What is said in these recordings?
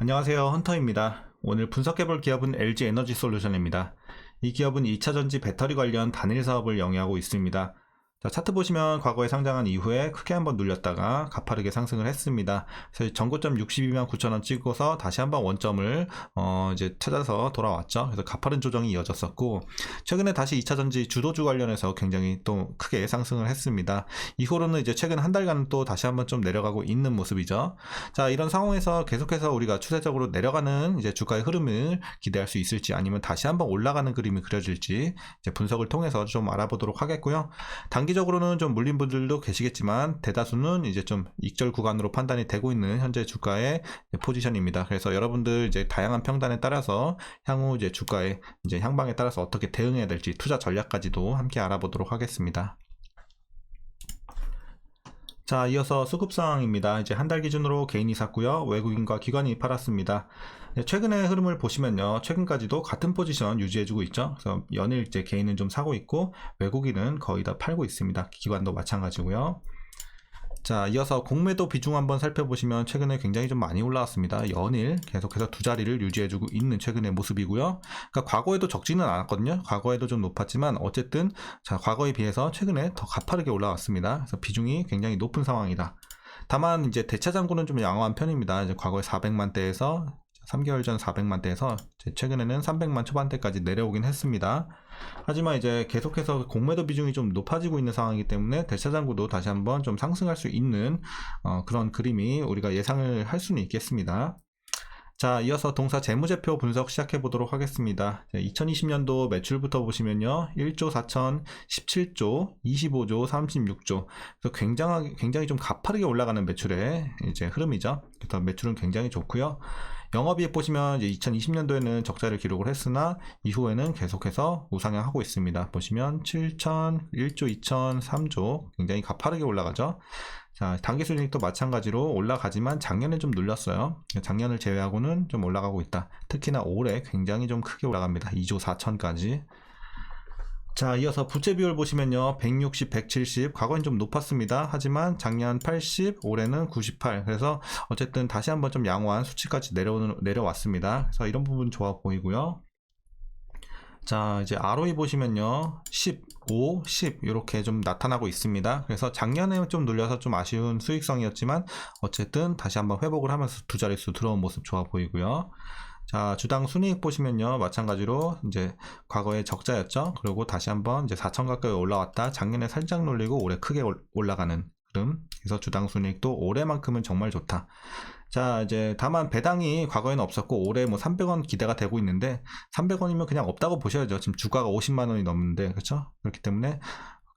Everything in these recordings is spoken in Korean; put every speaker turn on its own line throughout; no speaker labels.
안녕하세요. 헌터입니다. 오늘 분석해볼 기업은 LG 에너지 솔루션입니다. 이 기업은 2차전지 배터리 관련 단일 사업을 영위하고 있습니다. 자, 차트 보시면 과거에 상장한 이후에 크게 한번 눌렸다가 가파르게 상승을 했습니다. 그래서 전고점 62만 9천원 찍고서 다시 한번 원점을 어, 이제 찾아서 돌아왔죠. 그래서 가파른 조정이 이어졌었고 최근에 다시 2차전지 주도주 관련해서 굉장히 또 크게 상승을 했습니다. 이후로는 이제 최근 한 달간 또 다시 한번 좀 내려가고 있는 모습이죠. 자, 이런 상황에서 계속해서 우리가 추세적으로 내려가는 이제 주가의 흐름을 기대할 수 있을지 아니면 다시 한번 올라가는 그림이 그려질지 분석을 통해서 좀 알아보도록 하겠고요. 단기적으로는 좀 물린 분들도 계시겠지만 대다수는 이제 좀 익절 구간으로 판단이 되고 있는 현재 주가의 포지션입니다. 그래서 여러분들 이제 다양한 평단에 따라서 향후 이제 주가의 이제 향방에 따라서 어떻게 대응해야 될지 투자 전략까지도 함께 알아보도록 하겠습니다. 자, 이어서 수급 상황입니다. 이제 한 달 기준으로 개인이 샀고요. 외국인과 기관이 팔았습니다. 네, 최근의 흐름을 보시면요. 최근까지도 같은 포지션 유지해주고 있죠. 그래서 연일 이제 개인은 좀 사고 있고 외국인은 거의 다 팔고 있습니다. 기관도 마찬가지고요. 자, 이어서 공매도 비중 한번 살펴보시면 최근에 굉장히 좀 많이 올라왔습니다. 연일 계속해서 두 자리를 유지해주고 있는 최근의 모습이고요. 그러니까 과거에도 적지는 않았거든요. 과거에도 좀 높았지만 어쨌든 자, 과거에 비해서 최근에 더 가파르게 올라왔습니다. 그래서 비중이 굉장히 높은 상황이다. 다만 이제 대차 잔고는 좀 양호한 편입니다. 이제 과거에 400만 대에서 3개월 전 400만 대에서 최근에는 300만 초반대까지 내려오긴 했습니다. 하지만 이제 계속해서 공매도 비중이 좀 높아지고 있는 상황이기 때문에 대차장구도 다시 한번 좀 상승할 수 있는 어, 그런 그림이 우리가 예상을 할 수는 있겠습니다. 자, 이어서 동사 재무제표 분석 시작해 보도록 하겠습니다. 2020년도 매출부터 보시면요. 1조 4천, 17조, 25조, 36조. 그래서 굉장하게, 굉장히 좀 가파르게 올라가는 매출의 이제 흐름이죠. 그래서 매출은 굉장히 좋고요. 영업이익 보시면 이제 2020년도에는 적자를 기록을 했으나 이후에는 계속해서 우상향하고 있습니다. 보시면 7천, 1조 2천, 3조 굉장히 가파르게 올라가죠. 자, 단기 순이익도 마찬가지로 올라가지만 작년에 좀 눌렸어요. 작년을 제외하고는 좀 올라가고 있다. 특히나 올해 굉장히 좀 크게 올라갑니다. 2조 4천까지. 자, 이어서 부채 비율 보시면요. 160, 170. 과거엔 좀 높았습니다. 하지만 작년 80, 올해는 98. 그래서 어쨌든 다시 한번 좀 양호한 수치까지 내려오는, 내려왔습니다. 그래서 이런 부분 좋아 보이고요. 자, 이제 ROE 보시면요. 15, 10 이렇게 좀 나타나고 있습니다. 그래서 작년에 좀 눌려서 좀 아쉬운 수익성이었지만 어쨌든 다시 한번 회복을 하면서 두 자릿수 들어온 모습 좋아 보이고요. 자, 주당 순이익 보시면요. 마찬가지로 이제 과거에 적자였죠. 그리고 다시 한번 이제 4천 가까이 올라왔다. 작년에 살짝 놀리고 올해 크게 올라가는 흐름. 그래서 주당 순이익도 올해만큼은 정말 좋다. 자, 이제 다만 배당이 과거에는 없었고 올해 뭐 300원 기대가 되고 있는데 300원이면 그냥 없다고 보셔야죠. 지금 주가가 50만 원이 넘는데 그렇죠? 그렇기 때문에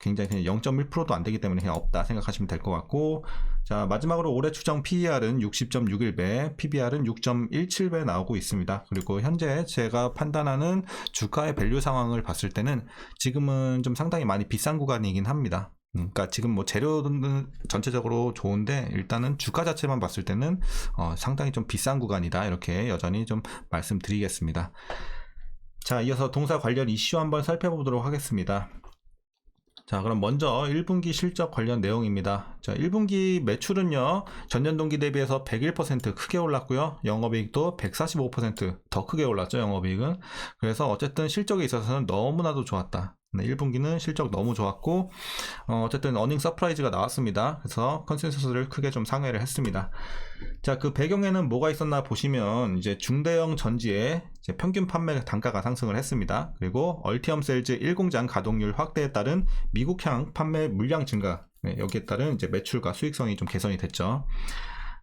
굉장히 그냥 0.1%도 안 되기 때문에 그냥 없다 생각하시면 될 것 같고 자 마지막으로 올해 추정 PER은 60.61배, PBR은 6.17배 나오고 있습니다. 그리고 현재 제가 판단하는 주가의 밸류 상황을 봤을 때는 지금은 좀 상당히 많이 비싼 구간이긴 합니다. 음, 그러니까 지금 뭐 재료는 전체적으로 좋은데 일단은 주가 자체만 봤을 때는 어, 상당히 좀 비싼 구간이다 이렇게 여전히 좀 말씀드리겠습니다. 자 이어서 동사 관련 이슈 한번 살펴보도록 하겠습니다. 자, 그럼 먼저 1분기 실적 관련 내용입니다. 자, 1분기 매출은요, 전년 동기 대비해서 101% 크게 올랐고요. 영업이익도 145%더 크게 올랐죠, 영업이익은. 그래서 어쨌든 실적에 있어서는 너무나도 좋았다. 네, 1분기는 실적 너무 좋았고 어, 쨌든 어닝 서프라이즈가 나왔습니다. 그래서 컨센서스를 크게 좀 상회를 했습니다. 자, 그 배경에는 뭐가 있었나 보시면 이제 중대형 전지의 평균 판매 단가가 상승을 했습니다. 그리고 얼티엄 셀즈 1공장 가동률 확대에 따른 미국향 판매 물량 증가 네, 여기에 따른 이제 매출과 수익성이 좀 개선이 됐죠.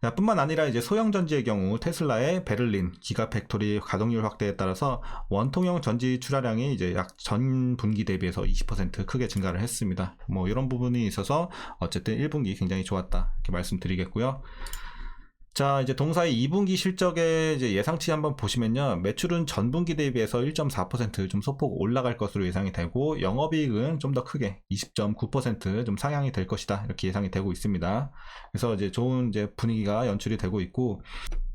자, 뿐만 아니라 이제 소형 전지의 경우 테슬라의 베를린 기가 팩토리 가동률 확대에 따라서 원통형 전지 출하량이 이제 약 전 분기 대비해서 20% 크게 증가를 했습니다. 뭐 이런 부분이 있어서 어쨌든 1분기 굉장히 좋았다 이렇게 말씀드리겠고요. 자, 이제 동사의 2분기 실적의 이제 예상치 한번 보시면요. 매출은 전분기 대비해서 1.4%좀 소폭 올라갈 것으로 예상이 되고, 영업이익은 좀 더 크게 20.9%좀 상향이 될 것이다. 이렇게 예상이 되고 있습니다. 그래서 이제 좋은 이제 분위기가 연출이 되고 있고,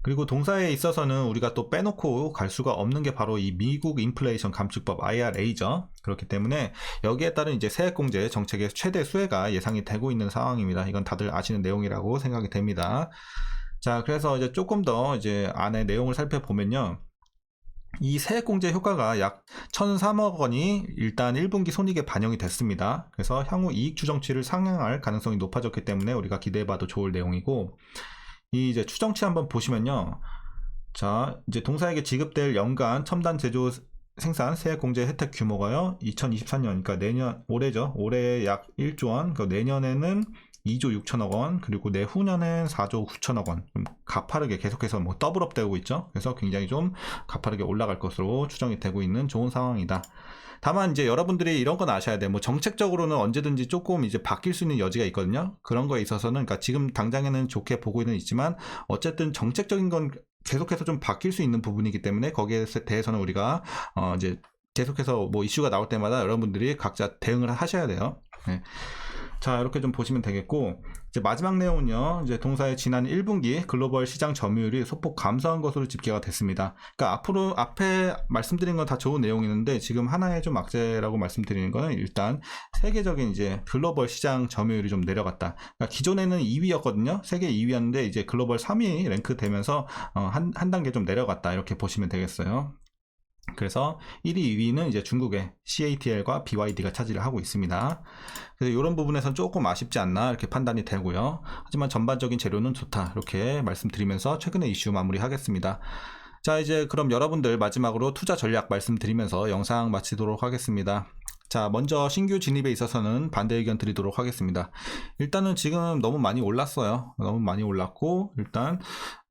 그리고 동사에 있어서는 우리가 또 빼놓고 갈 수가 없는 게 바로 이 미국 인플레이션 감축법 IRA죠. 그렇기 때문에 여기에 따른 이제 세액공제 정책의 최대 수혜가 예상이 되고 있는 상황입니다. 이건 다들 아시는 내용이라고 생각이 됩니다. 자, 그래서 이제 조금 더 이제 안에 내용을 살펴보면요. 이 세액공제 효과가 약 1,003억 원이 일단 1분기 손익에 반영이 됐습니다. 그래서 향후 이익 추정치를 상향할 가능성이 높아졌기 때문에 우리가 기대해봐도 좋을 내용이고, 이 이제 추정치 한번 보시면요. 자, 이제 동사에게 지급될 연간 첨단 제조 생산 세액공제 혜택 규모가요. 2024년, 그러니까 내년, 올해죠. 올해 약 1조 원, 그 내년에는 2조 6천억 원, 그리고 내후년엔 4조 9천억 원. 좀 가파르게 계속해서 뭐 더블업 되고 있죠. 그래서 굉장히 좀 가파르게 올라갈 것으로 추정이 되고 있는 좋은 상황이다. 다만 이제 여러분들이 이런 건 아셔야 돼요. 뭐 정책적으로는 언제든지 조금 이제 바뀔 수 있는 여지가 있거든요. 그런 거에 있어서는 그러니까 지금 당장에는 좋게 보고는 있지만 어쨌든 정책적인 건 계속해서 좀 바뀔 수 있는 부분이기 때문에 거기에 대해서는 우리가 어 이제 계속해서 뭐 이슈가 나올 때마다 여러분들이 각자 대응을 하셔야 돼요. 네. 자, 이렇게 좀 보시면 되겠고, 이제 마지막 내용은요, 이제 동사의 지난 1분기 글로벌 시장 점유율이 소폭 감소한 것으로 집계가 됐습니다. 그러니까 앞으로, 앞에 말씀드린 건 다 좋은 내용이었는데, 지금 하나의 좀 악재라고 말씀드리는 거는 일단 세계적인 이제 글로벌 시장 점유율이 좀 내려갔다. 그러니까 기존에는 2위였거든요. 세계 2위였는데, 이제 글로벌 3위 랭크 되면서, 어, 한, 한 단계 좀 내려갔다. 이렇게 보시면 되겠어요. 그래서 1위, 2위는 이제 중국의 CATL과 BYD가 차지를 하고 있습니다. 그래서 이런 부분에선 조금 아쉽지 않나 이렇게 판단이 되고요. 하지만 전반적인 재료는 좋다 이렇게 말씀드리면서 최근의 이슈 마무리하겠습니다. 자 이제 그럼 여러분들 마지막으로 투자 전략 말씀드리면서 영상 마치도록 하겠습니다. 자, 먼저 신규 진입에 있어서는 반대 의견 드리도록 하겠습니다. 일단은 지금 너무 많이 올랐어요. 너무 많이 올랐고, 일단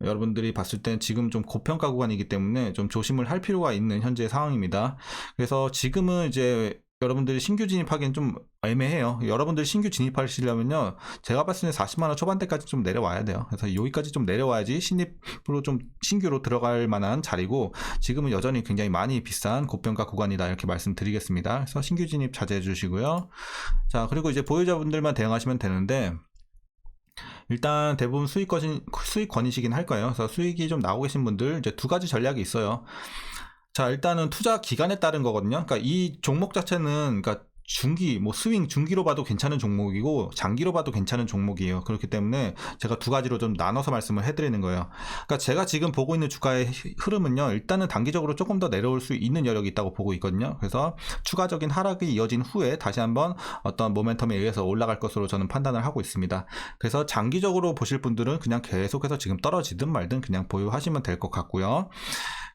여러분들이 봤을 땐 지금 좀 고평가 구간이기 때문에 좀 조심을 할 필요가 있는 현재 상황입니다. 그래서 지금은 이제 여러분들이 신규 진입하기엔 좀 애매해요. 여러분들 신규 진입하시려면요. 제가 봤을 때 40만 원 초반대까지 좀 내려와야 돼요. 그래서 여기까지 좀 내려와야지 신입으로 좀 신규로 들어갈 만한 자리고 지금은 여전히 굉장히 많이 비싼 고평가 구간이다. 이렇게 말씀드리겠습니다. 그래서 신규 진입 자제해 주시고요. 자, 그리고 이제 보유자분들만 대응하시면 되는데 일단 대부분 수익권, 수익권이시긴 할 거예요. 그래서 수익이 좀 나오고 계신 분들 이제 두 가지 전략이 있어요. 자, 일단은 투자 기간에 따른 거거든요. 그러니까 이 종목 자체는 그러니까 중기, 뭐 스윙 중기로 봐도 괜찮은 종목이고 장기로 봐도 괜찮은 종목이에요. 그렇기 때문에 제가 두 가지로 좀 나눠서 말씀을 해드리는 거예요. 그러니까 제가 지금 보고 있는 주가의 흐름은요, 일단은 단기적으로 조금 더 내려올 수 있는 여력이 있다고 보고 있거든요. 그래서 추가적인 하락이 이어진 후에 다시 한번 어떤 모멘텀에 의해서 올라갈 것으로 저는 판단을 하고 있습니다. 그래서 장기적으로 보실 분들은 그냥 계속해서 지금 떨어지든 말든 그냥 보유하시면 될 것 같고요.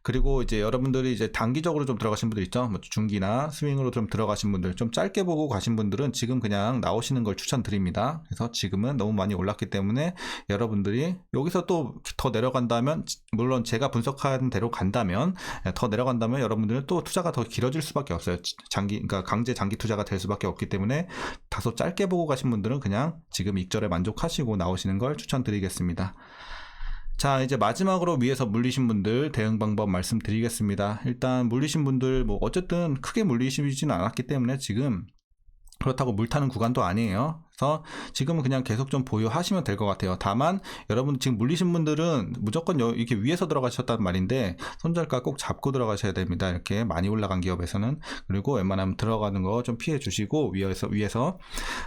그리고 이제 여러분들이 이제 단기적으로 좀 들어가신 분들 있죠. 뭐 중기나 스윙으로 좀 들어가신 분들, 좀 짧게 보고 가신 분들은 지금 그냥 나오시는 걸 추천드립니다. 그래서 지금은 너무 많이 올랐기 때문에 여러분들이 여기서 또 더 내려간다면, 물론 제가 분석한 대로 간다면, 예, 더 내려간다면 여러분들은 또 투자가 더 길어질 수밖에 없어요. 장기, 그러니까 강제 장기 투자가 될 수밖에 없기 때문에 다소 짧게 보고 가신 분들은 그냥 지금 익절에 만족하시고 나오시는 걸 추천드리겠습니다. 자, 이제 마지막으로 위에서 물리신 분들 대응 방법 말씀드리겠습니다. 일단 물리신 분들 뭐 어쨌든 크게 물리시지는 않았기 때문에 지금 그렇다고 물 타는 구간도 아니에요. 그래서 지금은 그냥 계속 좀 보유하시면 될 것 같아요. 다만 여러분 지금 물리신 분들은 무조건 이렇게 위에서 들어가셨단 말인데 손절가 꼭 잡고 들어가셔야 됩니다. 이렇게 많이 올라간 기업에서는 그리고 웬만하면 들어가는 거 좀 피해 주시고 위에서 위에서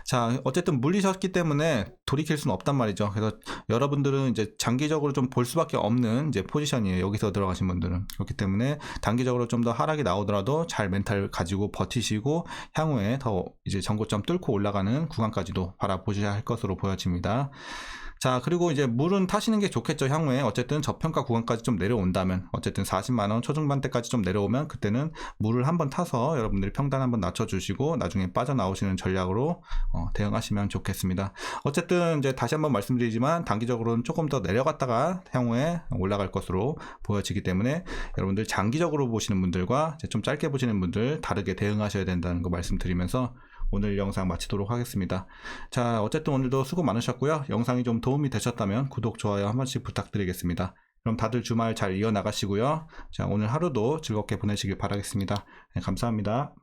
자 어쨌든 물리셨기 때문에 돌이킬 수는 없단 말이죠. 그래서 여러분들은 이제 장기적으로 좀 볼 수밖에 없는 이제 포지션이에요. 여기서 들어가신 분들은 그렇기 때문에 단기적으로 좀 더 하락이 나오더라도 잘 멘탈 가지고 버티시고 향후에 더 이제 전고점 뚫고 올라가는 구간까지도 정도 바라보셔야 할 것으로 보여집니다. 자, 그리고 이제 물은 타시는 게 좋겠죠, 향후에. 어쨌든 저평가 구간까지 좀 내려온다면, 어쨌든 40만원 초중반대까지 좀 내려오면, 그때는 물을 한번 타서 여러분들이 평단 한번 낮춰주시고, 나중에 빠져나오시는 전략으로 어, 대응하시면 좋겠습니다. 어쨌든 이제 다시 한번 말씀드리지만, 단기적으로는 조금 더 내려갔다가 향후에 올라갈 것으로 보여지기 때문에, 여러분들 장기적으로 보시는 분들과 좀 짧게 보시는 분들 다르게 대응하셔야 된다는 거 말씀드리면서, 오늘 영상 마치도록 하겠습니다. 자, 어쨌든 오늘도 수고 많으셨고요. 영상이 좀 도움이 되셨다면 구독, 좋아요 한 번씩 부탁드리겠습니다. 그럼 다들 주말 잘 이어나가시고요. 자, 오늘 하루도 즐겁게 보내시길 바라겠습니다. 네, 감사합니다.